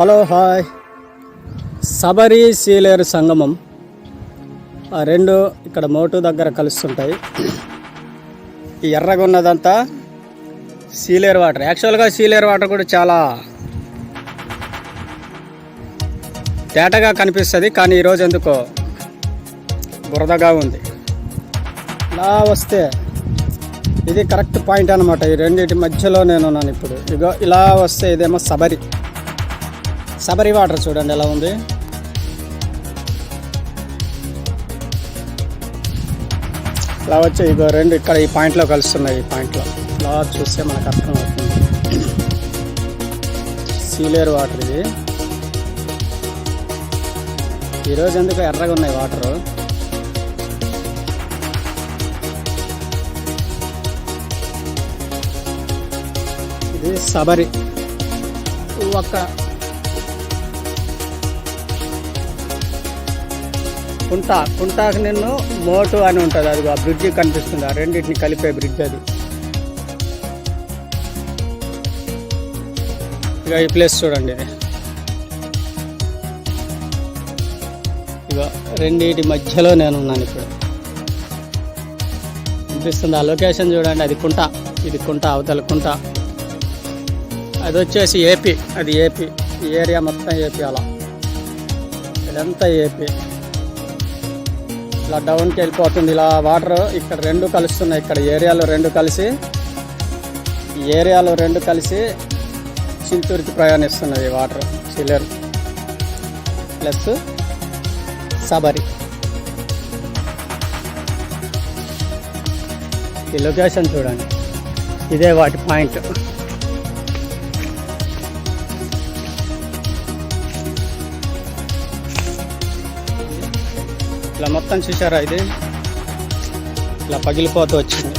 Hello hi. శబరిశీలేరు సంగమం. ఆ రెండు ఇక్కడ మోటు దగ్గర కలుస్తుంటాయి. ఈ ఎర్రగా ఉన్నదంతా సీలేరు వాటర్. యాక్చువల్గా సీలేరు వాటర్ కూడా చాలా తేటగా కనిపిస్తుంది కానీ ఈరోజు ఎందుకో బురదగా ఉంది. ఇలా వస్తే ఇది కరెక్ట్ పాయింట్ అనమాట ఈ రెండింటి మధ్యలో నేను ఉన్నాను ఇప్పుడు. ఇగో ఇలా వస్తే ఇదేమో సబరి. సబరి వాటర్ చూడండి ఎలా ఉంది. ఇలా వచ్చి ఇగో రెండు ఇక్కడ ఈ పాయింట్లో కలుస్తున్నాయి ఈ పాయింట్లో. ఇలా చూస్తే మనకు అర్థం అవుతుంది సీలేరు వాటర్ ఇది. ఈరోజు ఎందుకు ఎర్రగా ఉన్నాయి వాటరు? ఇది సబరి. ఒక్క కుంట కుంటాకు నిన్ను మోటు అని ఉంటుంది అది ఆ బ్రిడ్జి కనిపిస్తుంది ఆ రెండింటిని కలిపే బ్రిడ్జ్ అది. ఇక ఈ ప్లేస్ చూడండి. ఇది ఇక రెండింటి మధ్యలో నేను ఉన్నాను ఇప్పుడు. అనిపిస్తుంది ఆ లొకేషన్ చూడండి అది కుంట ఇది కుంట అవతల కుంట. అది వచ్చేసి ఏపీ అది ఏపీ ఈ ఏరియా మొత్తం ఏపీ అలా. ఇదంతా ఏపీ. ఇలా డౌన్కి వెళ్ళిపోతుంది. ఇలా వాటర్ ఇక్కడ రెండు కలుస్తున్నాయి. ఇక్కడ ఏరియాలో రెండు కలిసి ఏరియాలో రెండు కలిసి చింతూరుకి ప్రయాణిస్తున్నది వాటర్ చిల్లర్ ప్లస్ సబరి ఈ లొకేషన్ చూడండి. ఇదే వాటి పాయింట్ ఇలా మొత్తం చూసారా ఇది? ఇలా పగిలిపోతూ వచ్చింది.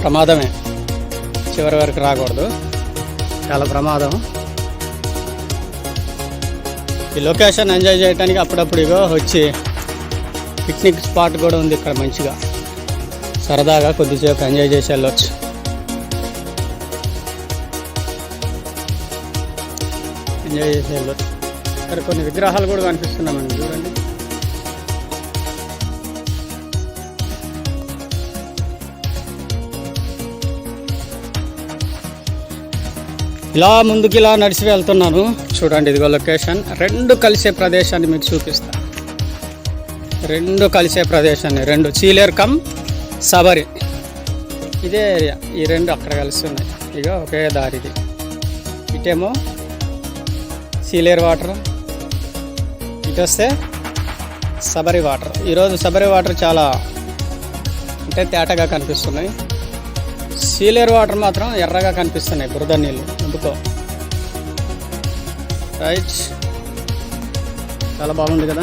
ప్రమాదమే. చివరి వరకు రాకూడదు. చాలా ప్రమాదం. ఈ లొకేషన్ ఎంజాయ్ చేయడానికి అప్పుడప్పుడు ఇగో వచ్చి పిక్నిక్ స్పాట్ కూడా ఉంది ఇక్కడ మంచిగా. సరదాగా కొద్దిసేపు ఎంజాయ్ చేసి వెళ్ళొచ్చు. ఎంజాయ్ చేసి వెళ్ళొచ్చు. అక్కడ కొన్ని విగ్రహాలు కూడా కనిపిస్తున్నామండి చూడండి. ఇలా ముందుకు ఇలా నడిచి వెళ్తున్నాను. చూడండి ఇదిగో లొకేషన్. రెండు కలిసే ప్రదేశాన్ని మీకు చూపిస్తా. రెండు కలిసే ప్రదేశాన్ని రెండు. చీలేరు కమ్ సబరి. ఇదే ఏరియా. ఈ రెండు అక్కడ కలుస్తున్నాయి ఇక ఒకే దారిది. ఇటేమో సీలేరు వాటర్. ఇటు వస్తే సబరి వాటర్. ఈరోజు సబరి వాటర్ చాలా అంటే తేటగా కనిపిస్తున్నాయి. సీలేరు వాటర్ మాత్రం ఎర్రగా కనిపిస్తున్నాయి బురద నీళ్ళు. ఎందుకో. రైట్. చాలా బాగుంది కదా.